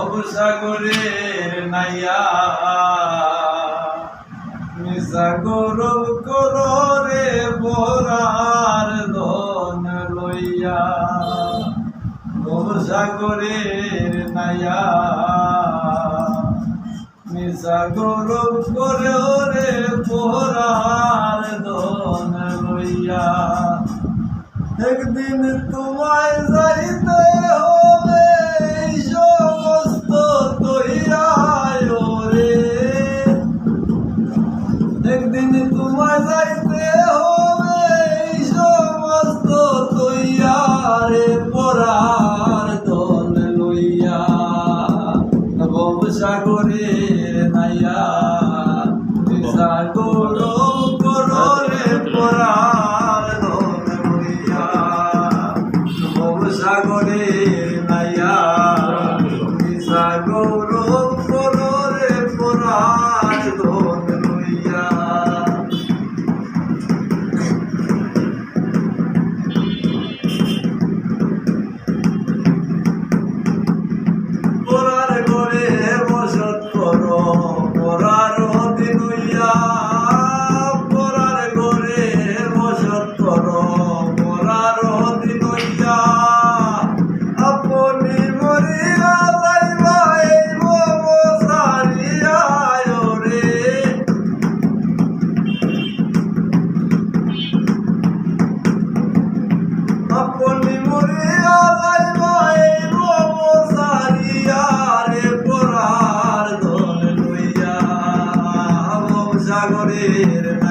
অবসাগরের নাইয়া। সাগর কররে বোরার ধন লইয়া। সাগরের নাইয়া। সাগর করে বোরার ধন লইয়া। একদিন তোমায় যাইতে হয়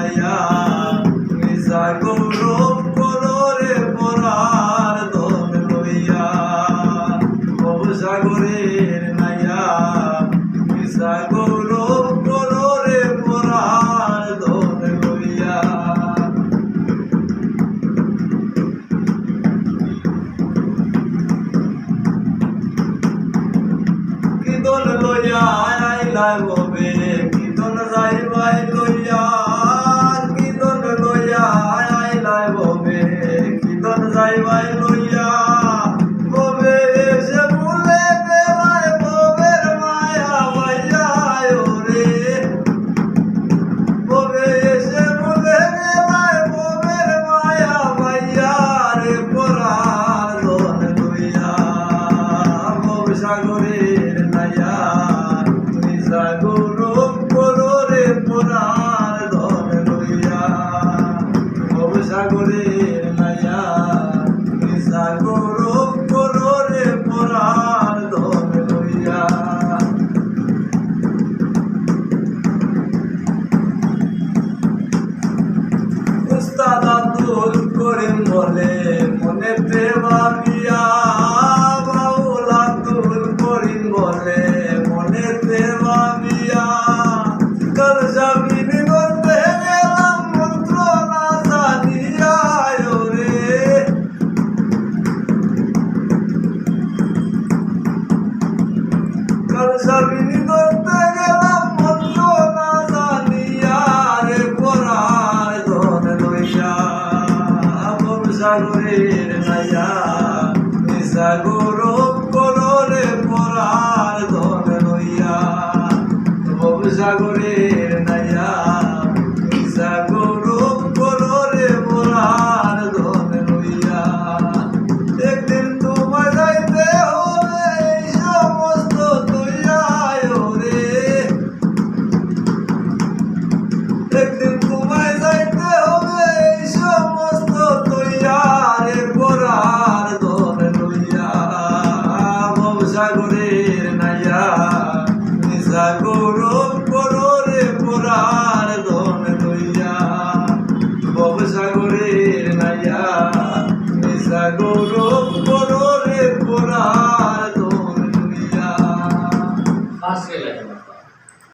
মায়া নিজা গৌরব কলরে পরার দল লইয়া। বহু সাগরের নাইয়া নিজা গৌরব কলরে পরার দল লইয়া। কি দল লইয়া আইলা 在外 দেওয়া সাগরব কলরে পরার ধন লইয়া ভব সাগরের নাইয়া সাগর 在路中